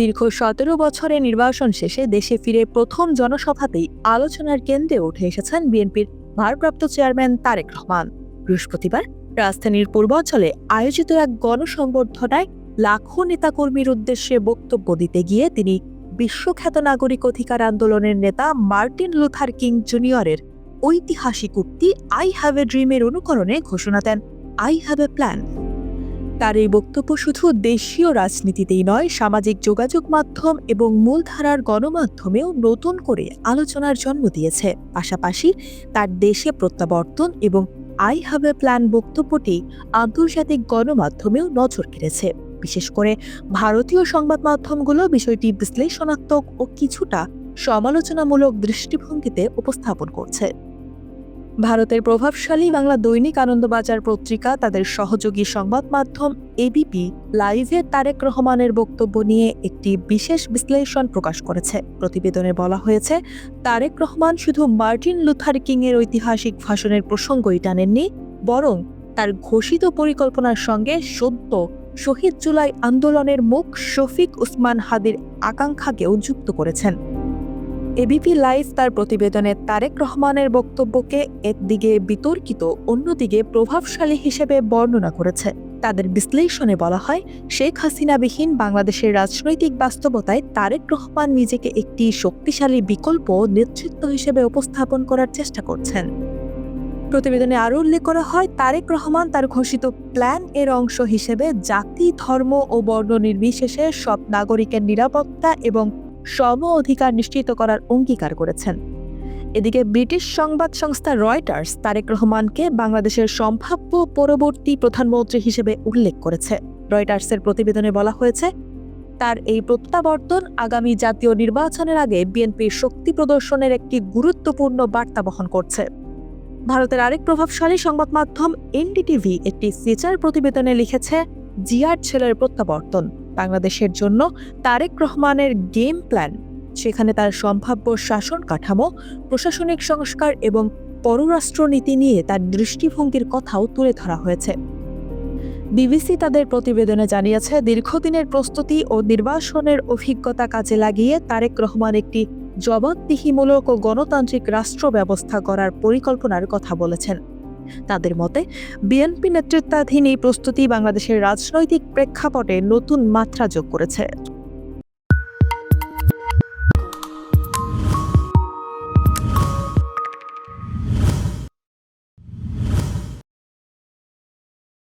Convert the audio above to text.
দীর্ঘ সতেরো বছরে নির্বাসন শেষে দেশে ফিরে প্রথম জনসভাতেই আলোচনার কেন্দ্রে উঠে এসেছেন বিএনপির ভারপ্রাপ্ত চেয়ারম্যান তারেক রহমান। বৃহস্পতিবার রাজধানীর পূর্বাঞ্চলে আয়োজিত এক গণসংবর্ধনায় লাখো নেতাকর্মীর উদ্দেশ্যে বক্তব্য দিতে গিয়ে তিনি বিশ্বখ্যাত নাগরিক অধিকার আন্দোলনের নেতা মার্টিন লুথার কিং জুনিয়রের ঐতিহাসিক উক্তি আই হ্যাভ এ ড্রিমের অনুকরণে ঘোষণা দেন। আই হ্যাভ এ প্ল্যান তার এই বক্তব্য শুধু দেশীয় রাজনীতিতেই নয়, সামাজিক যোগাযোগ মাধ্যম এবং মূলধারার গণমাধ্যমেও নতুন করে আলোচনার জন্ম দিয়েছে। পাশাপাশি তার দেশে প্রত্যাবর্তন এবং আই হ্যাভ এ প্ল্যান বক্তব্যটি আন্তর্জাতিক গণমাধ্যমেও নজর কেড়েছে। বিশেষ করে ভারতীয় সংবাদ মাধ্যমগুলো বিষয়টি বিশ্লেষণাত্মক ও কিছুটা সমালোচনামূলক দৃষ্টিভঙ্গিতে উপস্থাপন করছে। ভারতের প্রভাবশালী বাংলা দৈনিক আনন্দবাজার পত্রিকা, তাদের সহযোগী সংবাদ মাধ্যম এবিপি লাইভে তারেক রহমানের বক্তব্য নিয়ে একটি বিশেষ বিশ্লেষণ প্রকাশ করেছে। প্রতিবেদনে বলা হয়েছে, তারেক রহমান শুধু মার্টিন লুথার কিং এর ঐতিহাসিক ভাষণের প্রসঙ্গই টানেননি, বরং তার ঘোষিত পরিকল্পনার সঙ্গে সদ্য শহীদ জুলাই আন্দোলনের মুখ শফিক উসমান হাদির আকাঙ্ক্ষাকেও যুক্ত করেছেন। এবিপি লাইভ তার প্রতিবেদনে তারেক রহমানের বক্তব্যকে একদিকে বিতর্কিত, অন্যদিকে প্রভাবশালী হিসেবে বর্ণনা করেছে। তাদের বিশ্লেষণে বলা হয়, শেখ হাসিনাবিহীন বাংলাদেশের রাজনৈতিক বাস্তবতায় তারেক রহমান নিজেকে একটি শক্তিশালী বিকল্প নেতৃত্ব হিসেবে উপস্থাপন করার চেষ্টা করছেন। প্রতিবেদনে আরও উল্লেখ করা হয়, তারেক রহমান তার ঘোষিত প্ল্যান এর অংশ হিসেবে জাতি, ধর্ম ও বর্ণ নির্বিশেষে সব নাগরিকের নিরাপত্তা এবং সম অধিকার নিশ্চিত করার অঙ্গীকার করেছেন। এদিকে ব্রিটিশ সংবাদ সংস্থা রয়টার্স তারেক রহমানকে বাংলাদেশের সম্ভাব্য পরবর্তী প্রধানমন্ত্রী হিসেবে উল্লেখ করেছে। রয়টার্সের প্রতিবেদনে বলা হয়েছে, তার এই প্রত্যাবর্তন আগামী জাতীয় নির্বাচনের আগে বিএনপির শক্তি প্রদর্শনের একটি গুরুত্বপূর্ণ বার্তা বহন করছে। ভারতের আরেক প্রভাবশালী সংবাদ মাধ্যম এনডিটিভি একটি ফিচার প্রতিবেদনে লিখেছে, জিয়ার ছেলের প্রত্যাবর্তন। বাংলাদেশের জন্য তারেক রহমানের গেম প্ল্যান সেখানে তার সম্ভাব্য শাসন কাঠামো, প্রশাসনিক সংস্কার এবং পররাষ্ট্রনীতি নিয়ে তার দৃষ্টিভঙ্গির কথাও তুলে ধরা হয়েছে। বিবিসি তাদের প্রতিবেদনে জানিয়েছে, দীর্ঘদিনের প্রস্তুতি ও নির্বাসনের অভিজ্ঞতা কাজে লাগিয়ে তারেক রহমান একটি জবাবদিহিমূলক ও গণতান্ত্রিক রাষ্ট্র ব্যবস্থা করার পরিকল্পনার কথা বলেছেন। তাদের মতে বিএনপি নেতৃত্বাধীন এই প্রস্তুতি বাংলাদেশের রাজনৈতিক প্রেক্ষাপটে নতুন মাত্রা যোগ করেছে।